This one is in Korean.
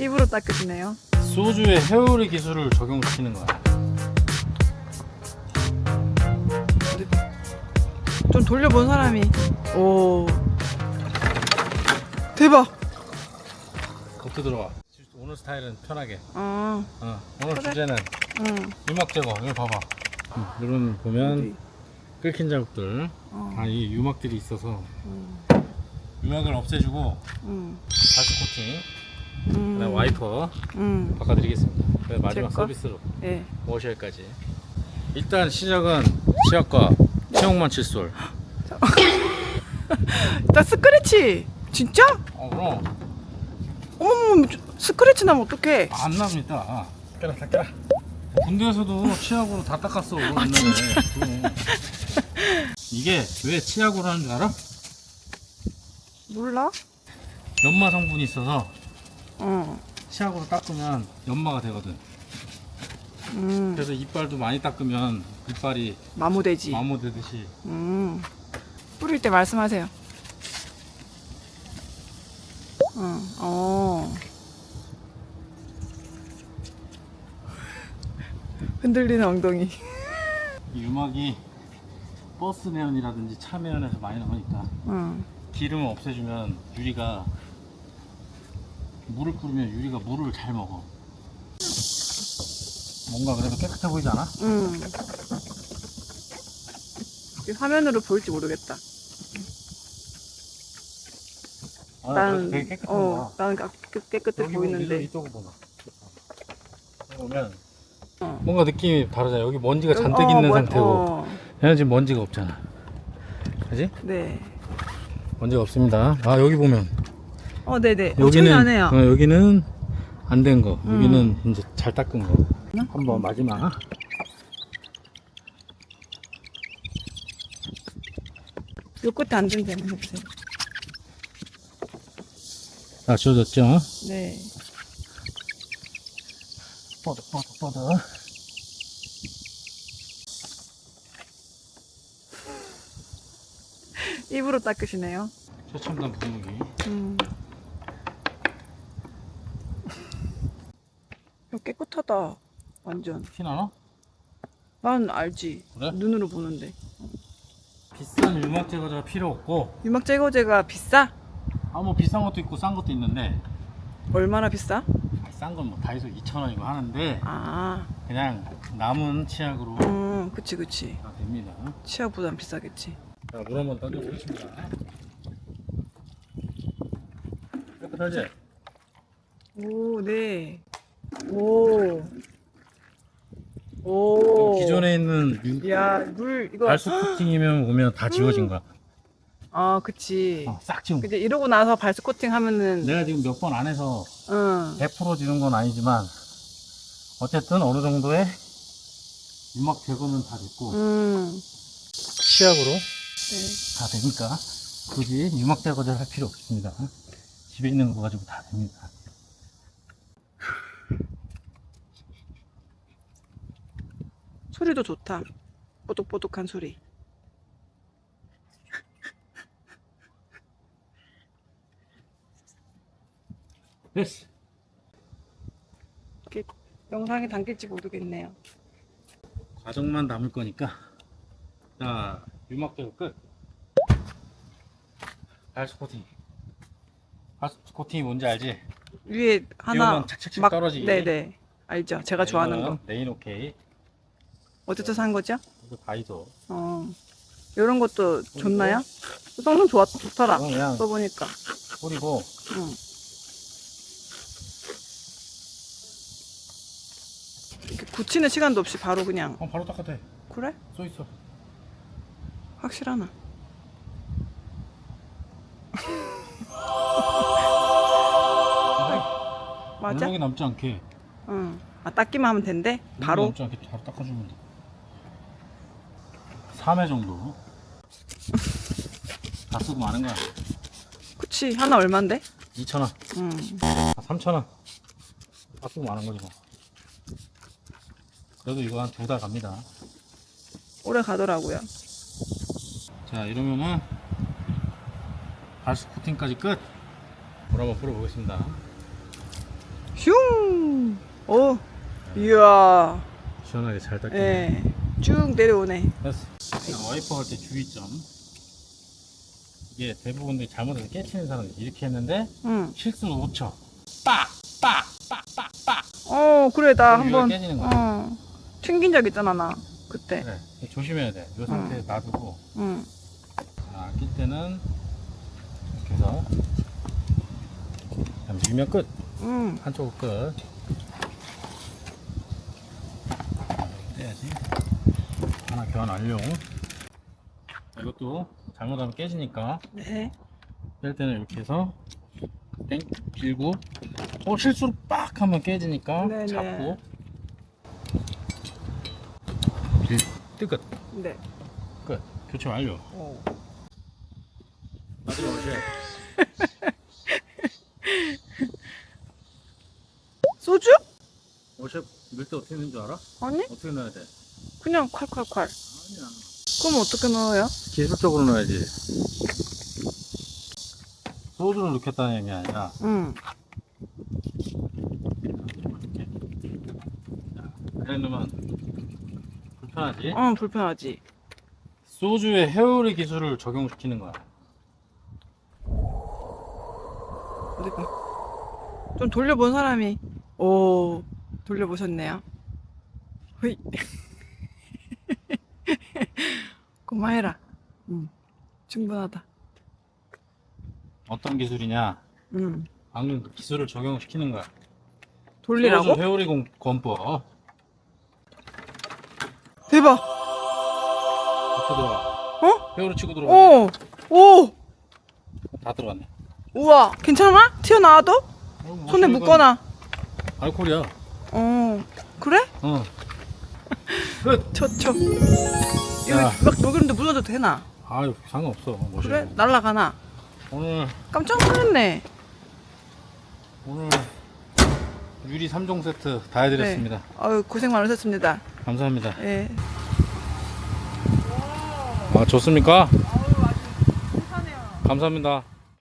입으로 닦으시네요. 소주의 회오리 기술을 적용시키는 거야. 좀 돌려본 사람이. 오. 대박. 겉에 들어와. 오늘 스타일은 편하게. 어. 어, 오늘 그래. 주제는 응. 유막 제거. 이거 봐봐. 이런 보면 끓긴 자국들. 어. 다이 유막들이 있어서 음. 유막을 없애주고 응. 다시 코팅. 음. 그다음 와이퍼 응. 바꿔드리겠습니다. 마지막? 서비스로 예. 워셔까지. 일단 시작은 치약과 체형만 칫솔. 나 스크래치. 진짜? 어 그럼 어머머, 스크래치 나면 어떡해? 안 납니다. 닦아라 닦아라. 군대에서도 치약으로 다 닦았어. 아 진짜? 이게 왜 치약으로 하는 줄 알아? 몰라? 연마 성분이 있어서 어. 치약으로 닦으면 연마가 되거든. 음. 그래서 이빨도 많이 닦으면 이빨이 마모되지. 마모되듯이 음. 뿌릴 때 말씀하세요. 응. 어. 흔들리는 엉덩이. 이 유막이 버스 매연이라든지 차 매연에서 많이 나오니까 응. 기름을 없애주면 유리가 물을 뿌리면 유리가 물을 잘 먹어. 뭔가 그래도 깨끗해 보이지 않아? 응. 이게 화면으로 보일지 모르겠다. 아, 난, 되게 깨끗한 어, 거야. 나는 깨- 깨끗해 여기 보이는데. 보면 여기 보면 어. 뭔가 느낌이 다르잖아. 여기 먼지가 여기- 잔뜩 어, 있는 뭐- 상태고 어, 얘는 지금 먼지가 없잖아. 그지? 네. 먼지가 없습니다. 아 여기 보면 어, 네네. 어, 여기는 청량해요. 어, 여기는 안 된 거. 음. 여기는 이제 잘 닦은 거. 한번 마지막. 요 끝에 앉은 데는 해보세요. 자 지워졌죠? 네. 뻗어 뻗어 뻗어. 입으로 닦으시네요. 최첨단 분무기. 음. 깨끗하다. 완전. 티 나나? 난 알지. 그래? 눈으로 보는데. 비싼 유막 제거제가 필요 없고 유막 제거제가 비싸? 아 뭐 비싼 것도 있고 싼 것도 있는데 얼마나 비싸? 싼 건 뭐 다이소 2,000원이고 하는데 아, 그냥 남은 치약으로 음, 그치, 그치. 다 됩니다. 치아보단 비싸겠지. 자, 물 한번 던져보겠습니다. 깨끗하지? 오, 네. 오. 오. 기존에 있는 유, 야, 물, 이거. 발수 코팅이면 오면 다 지워진 거야. 아, 그치. 어, 싹 지운 거. 이제 이러고 나서 발수 코팅 하면은, 내가 지금 몇 번 안 해서 응. 100% 지운 건 아니지만 어쨌든 어느 정도의 유막 제거는 다 됐고 음. 치약으로 네. 다 되니까 굳이 유막 제거제를 할 필요 없습니다. 집에 있는 거 가지고 다 됩니다. 소리도 좋다. 뽀독뽀독한 소리. 됐어. 이렇게 영상에 담길지 모르겠네요. 과정만 남을 거니까 자 유막 제거 끝. 발수 코팅. 발수 코팅이 뭔지 알지? 위에 하나 착착착 떨어지게. 네네 알죠. 제가 좋아하는 거. 네인 오케이. 어디서 산 거죠? 이거 다이소. 어. 이런 것도 좋나요? 성능 좋았 좋더라. 이건 그냥 써보니까. 뿌리고 응. 이렇게 굳히는 시간도 없이 바로 그냥 어, 바로 닦아도 돼. 그래? 써 있어. 확실하나? 맞아? 물먹이 남지 않게. 응. 아 닦기만 하면 된대? 바로? 남지 않게 바로 닦아주면 돼. 3회 정도. 다 쓰고 마는 거야. 그치 하나 얼만데? 2,000원. 응. 아, 3,000원. 다 쓰고 마는 거지 뭐. 그래도 이거 한 두 달 갑니다. 오래 가더라고요. 자 이러면은 발수 코팅까지 끝. 물 한번 뿌려보겠습니다. 슝! 오, 이야, 시원하게 잘 닦여. 예, 쭉 내려오네. 됐어. 와이퍼 할 때 주의점. 이게 대부분 들이 잘못해서 깨치는 사람들이 이렇게 했는데 응. 실수로 못 쳐. 빡! 빡! 빡! 빡! 빡! 어, 그래, 나 그럼 이거 한번, 깨지는 거야. 어, 튕긴 적 있잖아, 나. 그때. 그래. 조심해야 돼. 이 상태에 놔두고 응. 아, 낄 때는 이렇게 해서 밀면 끝. 응. 한쪽 끝. 떼야지. 하나 교환 완료. 이것도 잘못하면 깨지니까 네. 뺄 때는 이렇게 해서 땡 빌고 어 실수로 빡 하면 깨지니까 네네. 잡고 빌 뜨끝 네. 끝 교체 완료. 오. 나중에 오셔. 소주? 오셔 밀때 어떻게 넣는 줄 알아? 아니, 어떻게 넣어야 돼? 그냥 콸콸콸. 아니야. 그럼 어떻게 넣어요? 기술적으로 넣어야지. 소주를 넣겠다는 얘기 아니라 응. 그래 넣으면 불편하지. 어, 불편하지. 소주의 헤어리 기술을 적용시키는 거야. 어디 봐. 좀 돌려본 사람이, 오, 돌려보셨네요. 허 이. 그만해라. 응. 충분하다. 어떤 기술이냐? 응. 방금 그 기술을 적용시키는 거야. 돌리라고? 소주 회오리 공- 권법. 대박. 어떻게 들어가? 어? 회오리 치고 들어가. 오! 오! 다 들어갔네. 우와, 괜찮아? 튀어나와도? 어, 뭐 손에 이건 묶거나. 알코올이야. 어, 그래? 어. 끝. 쳐, 쳐. 이거 야. 막 녹였는데 묻어도 되나? 아유 상관없어. 멋있어. 그래? 날라가나? 오늘 깜짝 놀랐네. 오늘 유리 3종 세트 다 해드렸습니다. 네. 아유, 고생 많으셨습니다. 감사합니다. 예. 아 좋습니까? 아유, 아주 괜찮네요. 감사합니다.